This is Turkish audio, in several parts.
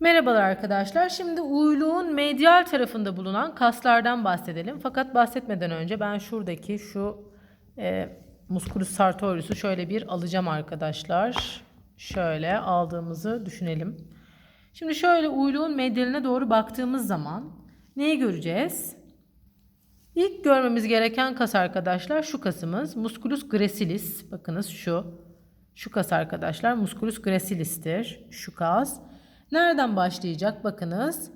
Merhabalar arkadaşlar. Şimdi uyluğun medial tarafında bulunan kaslardan bahsedelim. Fakat bahsetmeden önce ben şuradaki şu e, musculus sartorius'u şöyle bir alacağım arkadaşlar. Şöyle aldığımızı düşünelim. Şimdi şöyle uyluğun medialine doğru baktığımız zaman neyi göreceğiz? İlk görmemiz gereken kas arkadaşlar şu kasımız musculus gracilis. Bakınız şu. Şu kas arkadaşlar musculus gracilis'tir. Şu kas. Nereden başlayacak bakınız.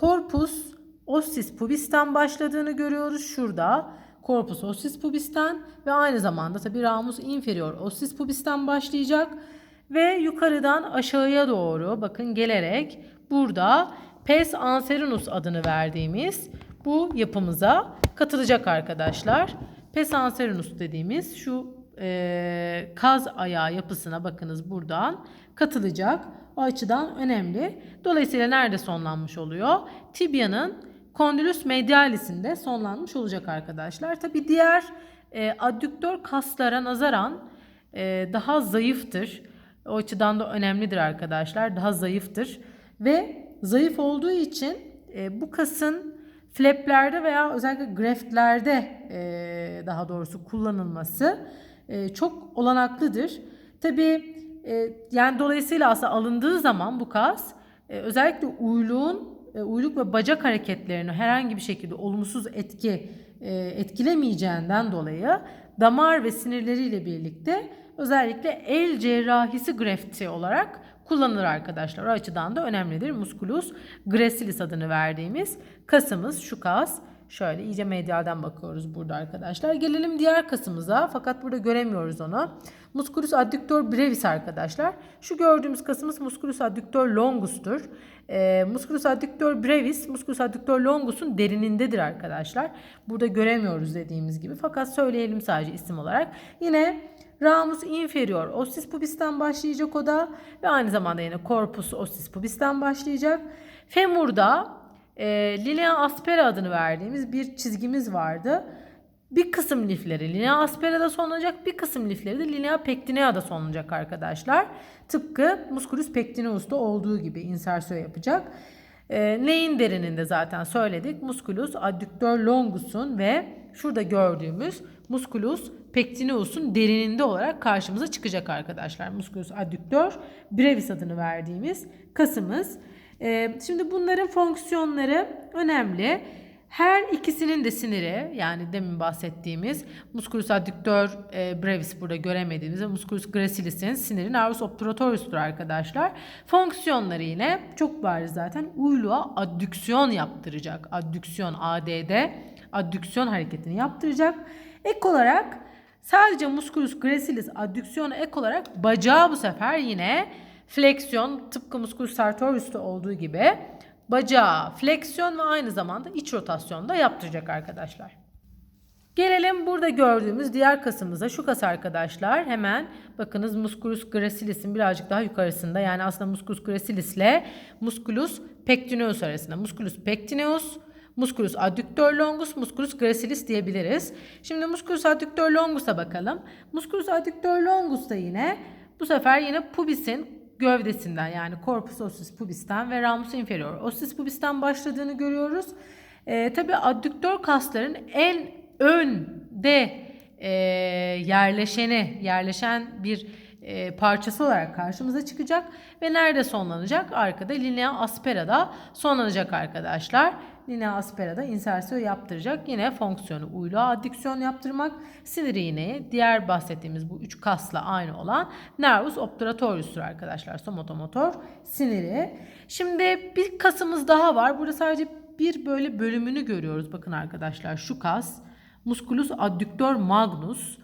Corpus ossis pubis'ten başladığını görüyoruz şurada. Corpus ossis pubis'ten ve aynı zamanda tabi ramus inferior ossis pubis'ten başlayacak ve yukarıdan aşağıya doğru bakın gelerek burada pes anserinus adını verdiğimiz bu yapımıza katılacak arkadaşlar. Pes anserinus dediğimiz şu e, kaz ayağı yapısına bakınız buradan katılacak. O açıdan önemli. Dolayısıyla nerede sonlanmış oluyor? Tibia'nın condylus medialis'inde sonlanmış olacak arkadaşlar. Tabi diğer e, addüktör kaslara nazaran e, daha zayıftır. O açıdan da önemlidir arkadaşlar. Daha zayıftır. Ve zayıf olduğu için e, bu kasın flaplerde veya özellikle greftlerde e, daha doğrusu kullanılması e, çok olanaklıdır. Tabi e, yani dolayısıyla aslında alındığı zaman bu kas e, özellikle uyluğun uyluk ve bacak hareketlerini herhangi bir şekilde olumsuz etki etkilemeyeceğinden dolayı damar ve sinirleriyle birlikte özellikle el cerrahisi grefti olarak kullanılır arkadaşlar. O açıdan da önemlidir. Musculus gracilis adını verdiğimiz kasımız şu kas. Şöyle iyice medialden bakıyoruz burada arkadaşlar. Gelelim diğer kasımıza fakat burada göremiyoruz onu. Musculus adductor brevis arkadaşlar. Şu gördüğümüz kasımız musculus adductor longus'tur. E, musculus adductor brevis, musculus adductor longus'un derinindedir arkadaşlar. Burada göremiyoruz dediğimiz gibi fakat söyleyelim sadece isim olarak. Yine ramus inferior ossis pubis'ten başlayacak o da ve aynı zamanda yine corpus ossis pubis'ten başlayacak. Femurda e, linea aspera adını verdiğimiz bir çizgimiz vardı. Bir kısım lifleri linea aspera'da sonlanacak, bir kısım lifleri de linea pectinea'da sonlanacak arkadaşlar. Tıpkı musculus pectineus'ta olduğu gibi insersio yapacak. E, neyin derininde zaten söyledik. Musculus adductor longus'un ve şurada gördüğümüz musculus pectineus'un derininde olarak karşımıza çıkacak arkadaşlar. Musculus adductor brevis adını verdiğimiz kasımız. Ee, şimdi bunların fonksiyonları önemli. Her ikisinin de siniri yani demin bahsettiğimiz musculus adductor e, brevis burada göremediğimiz ve musculus gracilis'in siniri nervus obturatorius'tur arkadaşlar. Fonksiyonları yine çok bariz zaten uyluğa addüksiyon yaptıracak. Addüksiyon ADD addüksiyon hareketini yaptıracak. Ek olarak sadece musculus gracilis addüksiyona ek olarak bacağı bu sefer yine fleksiyon tıpkı musculus sartorius'ta olduğu gibi bacağı fleksiyon ve aynı zamanda iç rotasyon da yaptıracak arkadaşlar. Gelelim burada gördüğümüz diğer kasımıza. Şu kas arkadaşlar hemen bakınız musculus gracilis'in birazcık daha yukarısında. Yani aslında musculus gracilis ile musculus pectineus arasında. Musculus pectineus, musculus adductor longus, musculus gracilis diyebiliriz. Şimdi musculus adductor longus'a bakalım. Musculus adductor longus da yine bu sefer yine pubis'in gövdesinden yani corpus ossis pubis'ten ve ramus inferior ossis pubis'ten başladığını görüyoruz. E, Tabi addüktör kasların en önde e, yerleşeni, yerleşen bir e, parçası olarak karşımıza çıkacak ve nerede sonlanacak? Arkada linea aspera'da sonlanacak arkadaşlar. Linea aspera'da insersio yaptıracak. Yine fonksiyonu uyluğa addiksiyon yaptırmak. Sinir iğneyi diğer bahsettiğimiz bu üç kasla aynı olan nervus obturatorius'tur arkadaşlar. Somotomotor siniri. Şimdi bir kasımız daha var. Burada sadece bir böyle bölümünü görüyoruz. Bakın arkadaşlar şu kas. Musculus adductor magnus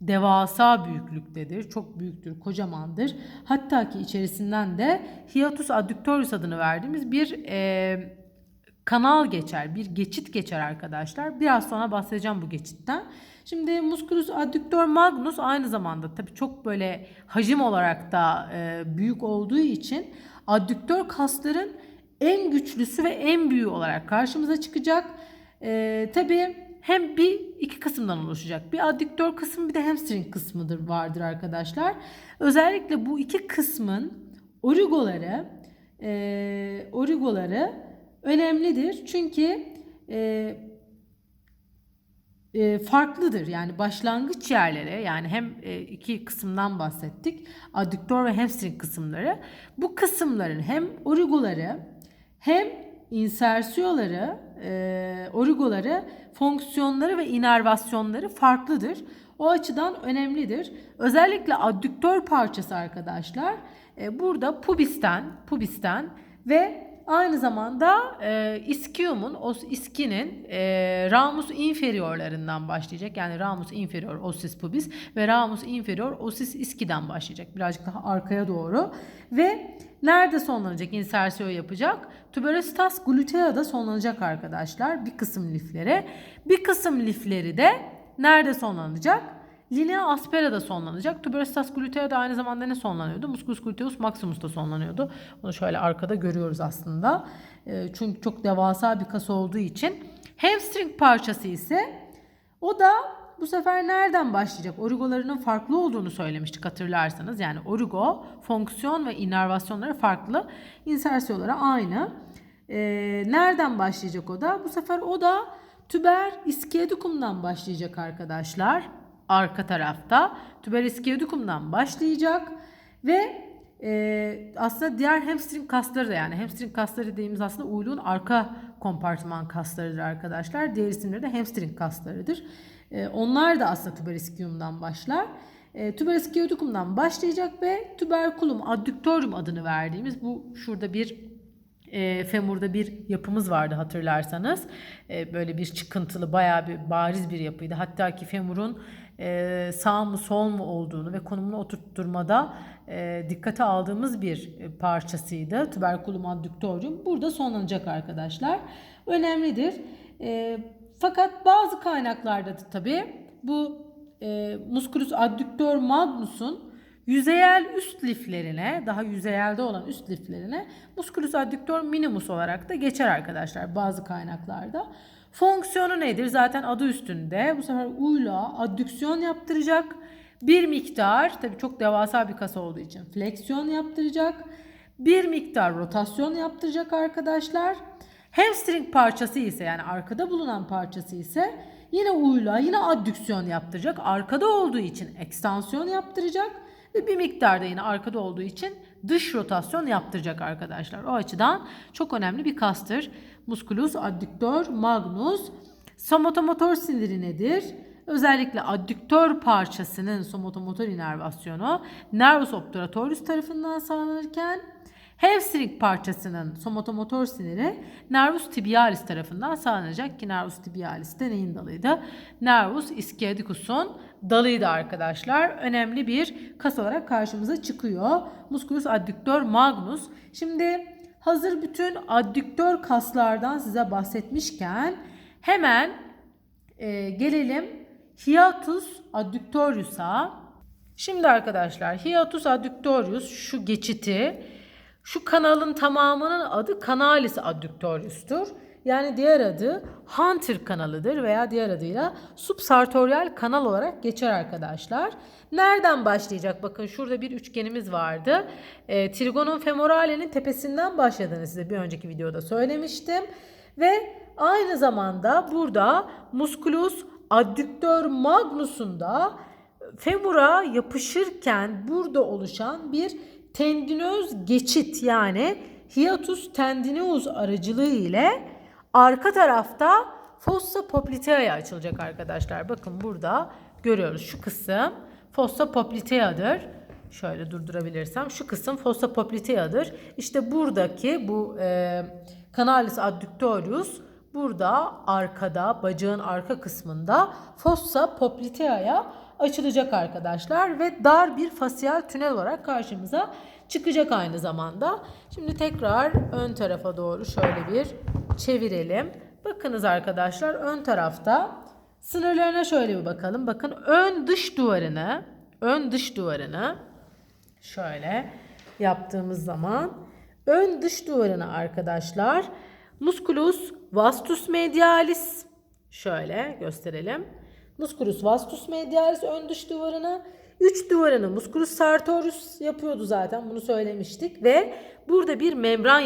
devasa büyüklüktedir. Çok büyüktür, kocamandır. Hatta ki içerisinden de hiatus adductorius adını verdiğimiz bir e, kanal geçer, bir geçit geçer arkadaşlar. Biraz sonra bahsedeceğim bu geçitten. Şimdi musculus adductor magnus aynı zamanda tabii çok böyle hacim olarak da e, büyük olduğu için adduktör kasların en güçlüsü ve en büyüğü olarak karşımıza çıkacak. E, tabii hem bir iki kısımdan oluşacak. Bir adduktör kısmı bir de hamstring kısmıdır vardır arkadaşlar. Özellikle bu iki kısmın origoları e, origoları önemlidir. Çünkü e, e, farklıdır. Yani başlangıç yerleri yani hem e, iki kısımdan bahsettik. Addüktör ve hamstring kısımları. Bu kısımların hem origoları hem insersiyoları, e, origoları, fonksiyonları ve inervasyonları farklıdır. O açıdan önemlidir. Özellikle addüktör parçası arkadaşlar e, burada pubisten, pubisten ve aynı zamanda e, ischium'un, o iskinin e, ramus inferiorlarından başlayacak. Yani ramus inferior ossis pubis ve ramus inferior ossis ischiden başlayacak. Birazcık daha arkaya doğru. Ve nerede sonlanacak? İnsersiyon yapacak. Tuberositas glutea'da sonlanacak arkadaşlar. Bir kısım liflere. Bir kısım lifleri de nerede sonlanacak? Linea aspera'da sonlanacak. Tuberositas glutea da aynı zamanda ne sonlanıyordu? Musculus gluteus maximus'ta sonlanıyordu. Bunu şöyle arkada görüyoruz aslında. E, çünkü çok devasa bir kas olduğu için. Hamstring parçası ise o da bu sefer nereden başlayacak? Origolarının farklı olduğunu söylemiştik hatırlarsanız. Yani origo, fonksiyon ve inervasyonları farklı. İnsersiyoları aynı. E, nereden başlayacak o da? Bu sefer o da tüber iskiotikumdan başlayacak arkadaşlar arka tarafta tüberiskiyodikumdan başlayacak ve e, aslında diğer hamstring kasları da yani hamstring kasları dediğimiz aslında uyluğun arka kompartıman kaslarıdır arkadaşlar. Diğer isimleri de hamstring kaslarıdır. E, onlar da aslında tüberiskiyumdan başlar. E, tüberiskiyodikumdan başlayacak ve tüberkulum addüktorium adını verdiğimiz bu şurada bir e, femurda bir yapımız vardı hatırlarsanız. E, böyle bir çıkıntılı bayağı bir bariz bir yapıydı. Hatta ki femurun e, sağ mı sol mu olduğunu ve konumunu oturtturmada e, dikkate aldığımız bir parçasıydı. Tuberculum adductorium. Burada sonlanacak arkadaşlar. Önemlidir. E, fakat bazı kaynaklarda tabi bu e, musculus adductor magnus'un yüzeyel üst liflerine, daha yüzeyelde olan üst liflerine musculus adductor minimus olarak da geçer arkadaşlar bazı kaynaklarda. Fonksiyonu nedir? Zaten adı üstünde. Bu sefer uyla addüksiyon yaptıracak. Bir miktar, tabii çok devasa bir kas olduğu için fleksiyon yaptıracak. Bir miktar rotasyon yaptıracak arkadaşlar. Hamstring parçası ise yani arkada bulunan parçası ise yine uyla yine addüksiyon yaptıracak. Arkada olduğu için ekstansiyon yaptıracak ve bir miktarda yine arkada olduğu için dış rotasyon yaptıracak arkadaşlar. O açıdan çok önemli bir kastır. Musculus adductor magnus. Somotomotor siniri nedir? Özellikle adduktör parçasının somotomotor inervasyonu nervus obturatorius tarafından sağlanırken hamstring parçasının somotomotor siniri nervus tibialis tarafından sağlanacak ki nervus tibialis de neyin dalıydı? Nervus ischiadicus'un dalıydı arkadaşlar. Önemli bir kas olarak karşımıza çıkıyor. Musculus adductor magnus. Şimdi hazır bütün addüktör kaslardan size bahsetmişken hemen e, gelelim hiatus adductorius'a. Şimdi arkadaşlar hiatus adductorius şu geçiti şu kanalın tamamının adı canalis adductorius'tur. Yani diğer adı Hunter kanalıdır veya diğer adıyla subsartorial kanal olarak geçer arkadaşlar. Nereden başlayacak? Bakın şurada bir üçgenimiz vardı. E, trigonum femorale'nin tepesinden başladığını size bir önceki videoda söylemiştim. Ve aynı zamanda burada musculus adductor magnus'un da femura yapışırken burada oluşan bir tendinöz geçit yani hiatus tendineus aracılığı ile arka tarafta fossa poplitea'ya açılacak arkadaşlar. Bakın burada görüyoruz şu kısım fossa poplitea'dır. Şöyle durdurabilirsem şu kısım fossa poplitea'dır. İşte buradaki bu e, canalis adductorius burada arkada bacağın arka kısmında fossa poplitea'ya açılacak arkadaşlar ve dar bir fasyal tünel olarak karşımıza çıkacak aynı zamanda. Şimdi tekrar ön tarafa doğru şöyle bir çevirelim. Bakınız arkadaşlar ön tarafta sınırlarına şöyle bir bakalım. Bakın ön dış duvarını, ön dış duvarını şöyle yaptığımız zaman ön dış duvarını arkadaşlar musculus vastus medialis şöyle gösterelim. Musculus vastus medialis ön dış duvarını Üç duvarını musculus sartorius yapıyordu zaten bunu söylemiştik. Ve burada bir membran